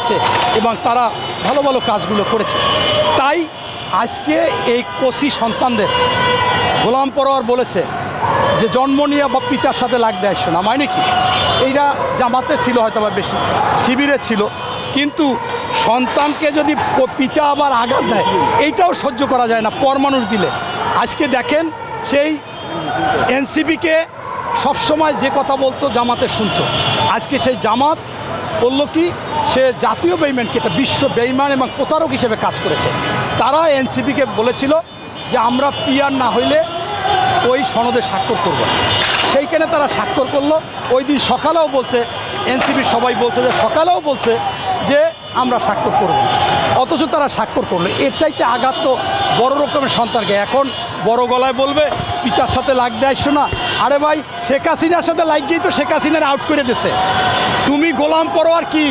আছে এবং তারা ভালো ভালো কাজগুলো করেছে। তাই আজকে এই কোসি সন্তানদের, গোলাম পরোয়ার বলেছে যে জন্ম নিয়ে বা পিতার সাথে লাগতে আসছে না মানে কি? এইটা জামাতে ছিল হয়তো বা বেশি, শিবিরে ছিল, কিন্তু সন্তানকে যদি পিতা আবার আঘাত দেয়, এইটাও সহ্য করা যায় না পর মানুষ দিলে। আজকে দেখেন সেই এনসিপিকে সবসময় যে কথা বলতো জামাতে শুনতো। আজকে সেই জামাত বলল কি সে জাতীয় বেইম্যানকে এটা বিশ্ব বেইমান এবং প্রতারক হিসেবে কাজ করেছে। তারা এনসিপিকে বলেছিল যে আমরা পিয়ার না হইলে ওই সনদে স্বাক্ষর করব। সেইখানে তারা স্বাক্ষর করল। ওই দিন সকালেও বলছে এনসিপির সবাই বলছে যে সকালেও বলছে যে আমরা স্বাক্ষর করব অথচ তারা স্বাক্ষর করল। এর চাইতে আঘাত তো বড় রকমের সন্তানকে। এখন বড় গলায় বলবে, পিতার সাথে লাগ দেয় না আরে ভাই, শেখ হাসিনার সাথে লাগিয়েই তো শেখ হাসিনার আউট করে দিছে। তুমি গোলাম পরো আর কি?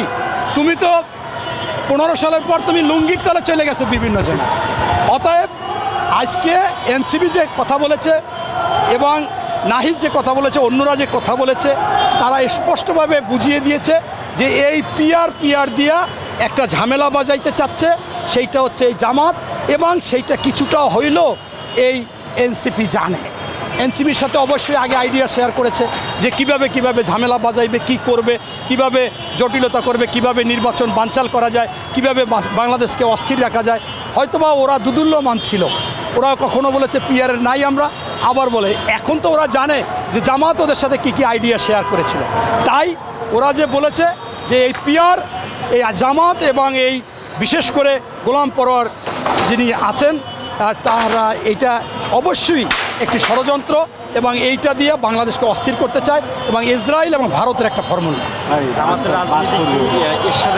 তুমি তো পনেরো সালের পর তুমি লুঙ্গির তলে চলে গেছো বিভিন্ন জনে অতএব আজকে এনসিবি যে কথা বলেছে এবং নাহিদ যে কথা বলেছে, অন্যরা যে কথা বলেছে, তারা স্পষ্টভাবে বুঝিয়ে দিয়েছে যে এই পিয়ার পিয়ার দিয়া একটা ঝামেলা বাজাইতে চাচ্ছে, সেইটা হচ্ছে এই জামাত এবং সেইটা কিছুটা হইল এই এনসিপি জানে। এনসিপির সাথে অবশ্যই আগে আইডিয়া শেয়ার করেছে যে কীভাবে কীভাবে ঝামেলা বাজাইবে, কি করবে, কীভাবে জটিলতা করবে, কীভাবে নির্বাচন বানচাল করা যায়, কীভাবে বাংলাদেশকে অস্থির রাখা যায়। হয়তোবা ওরা দুদুল্যমান ছিল। ওরা কখনো বলেছে পিয়ারের নাই আমরা, আবার বলে। এখন তো ওরা জানে যে জামাত ওদের সাথে কি কি আইডিয়া শেয়ার করেছিল। তাই ওরা যে বলেছে যে এই পিয়ার এই জামাত এবং এই বিশেষ করে গোলাম পরোয়ার যিনি আছেন তারা এটা অবশ্যই একটি ষড়যন্ত্র এবং এইটা দিয়ে বাংলাদেশকে অস্থির করতে চায় এবং ইসরায়েল এবং ভারতের একটা ফর্মুলা।